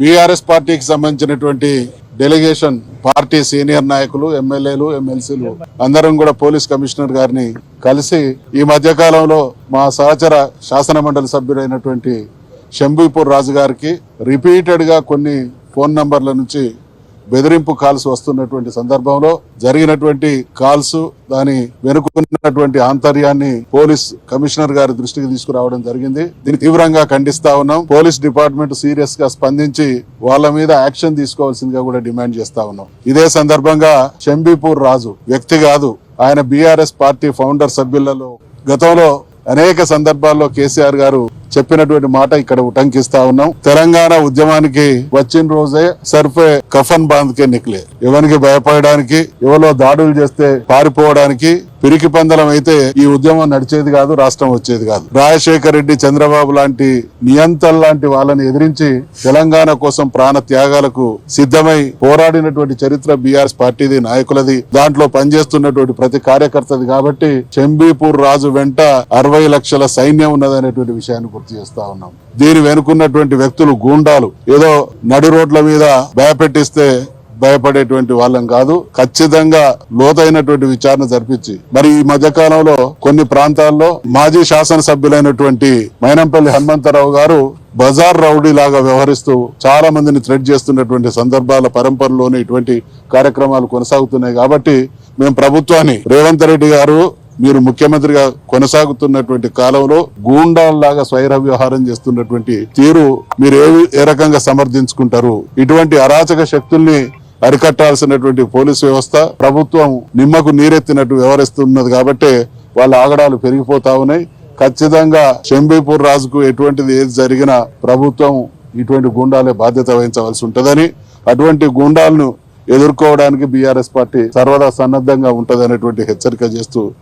BRS పార్టీకి సంబంధించినటువంటి delegation party senior నాయకులు ఎమ్మెల్యేలు ఎమ్మెల్సీలు అందరం కూడా పోలీస్ కమిషనర్ గారిని కలిసి ఈ మధ్య కాలంలో మా సహచర శాసన మండలి సభ్యుడైనటువంటి శంభీపూర్ రాజు గారికి రిపీటెడ్గా కొన్ని ఫోన్ నంబర్ల నుంచి బెదిరింపు కాల్స్ వస్తున్నటువంటి సందర్భంలో జరిగినటువంటి కాల్స్ దాని వెనుకున్నటువంటి ఆంతర్యాన్ని పోలీస్ కమిషనర్ గారి దృష్టికి తీసుకురావడం జరిగింది. దీన్ని తీవ్రంగా ఖండిస్తా ఉన్నాం. పోలీస్ డిపార్ట్మెంట్ సీరియస్గా స్పందించి వాళ్ళ మీద యాక్షన్ తీసుకోవాల్సిందిగా కూడా డిమాండ్ చేస్తా ఉన్నాం. ఇదే సందర్భంగా శంబీపూర్ రాజు వ్యక్తి కాదు ఆయన బీఆర్ఎస్ పార్టీ ఫౌండర్ సభ్యులలో గతంలో అనేక సందర్భాల్లో కేసీఆర్ గారు చెప్పినటువంటి మాట ఇక్కడ ఉటంకిస్తా ఉన్నాం. తెలంగాణ ఉద్యమానికి వచ్చిన రోజే సర్ఫే కఫన్ బాంద్కే నిక్లే. ఎవరికి భయపడడానికి ఎవరో దాడులు చేస్తే పారిపోవడానికి పిరికి పందలం అయితే ఈ ఉద్యమం నడిచేది కాదు రాష్ట్రం వచ్చేది కాదు. రాజశేఖర్ రెడ్డి చంద్రబాబు లాంటి నియంతల్ లాంటి వాళ్ళని ఎదిరించి తెలంగాణ కోసం ప్రాణ త్యాగాలకు సిద్ధమై పోరాడినటువంటి చరిత్ర బీఆర్ఎస్ పార్టీది నాయకులది. దాంట్లో పనిచేస్తున్నటువంటి ప్రతి కార్యకర్తది కాబట్టి చెంబీపూర్ రాజు వెంట అరవై లక్షల సైన్యం ఉన్నదనేటువంటి విషయాన్ని పూర్తి చేస్తా ఉన్నాం. దీని వెనుకున్నటువంటి వ్యక్తులు గూండాలు. ఏదో నడి రోడ్ల మీద భయపెట్టిస్తే భయపడేటువంటి వాళ్ళం కాదు. ఖచ్చితంగా లోతైనటువంటి విచారణ జరిపించి మరి ఈ మధ్య కాలంలో కొన్ని ప్రాంతాల్లో మాజీ శాసనసభ్యులైనటువంటి మైనంపల్లి హనుమంతరావు గారు బజార్ రౌడీ లాగా వ్యవహరిస్తూ చాలా మందిని థ్రెడ్ చేస్తున్నటువంటి సందర్భాల పరంపరలోనే ఇటువంటి కార్యక్రమాలు కొనసాగుతున్నాయి. కాబట్టి మేము ప్రభుత్వాన్ని రేవంత్ రెడ్డి గారు మీరు ముఖ్యమంత్రిగా కొనసాగుతున్నటువంటి కాలంలో గూండాల్లాగా స్వైర వ్యవహారం చేస్తున్నటువంటి తీరు మీరు ఏ ఏ రకంగా సమర్థించుకుంటారు? ఇటువంటి అరాచక శక్తుల్ని అరికట్టాల్సినటువంటి పోలీస్ వ్యవస్థ ప్రభుత్వం నిమ్మకు నీరెత్తినట్టు వ్యవహరిస్తున్నది కాబట్టి వాళ్ళ ఆగడాలు పెరిగిపోతా ఉన్నాయి. ఖచ్చితంగా శంబీపూర్ రాజుకు ఎటువంటిది ఏది జరిగినా ప్రభుత్వం ఇటువంటి గుండాలే బాధ్యత వహించవలసి ఉంటుందని అటువంటి గుండాలను ఎదుర్కోవడానికి బీఆర్ఎస్ పార్టీ సర్వదా సన్నద్ధంగా ఉంటదనేటువంటి హెచ్చరిక చేస్తూ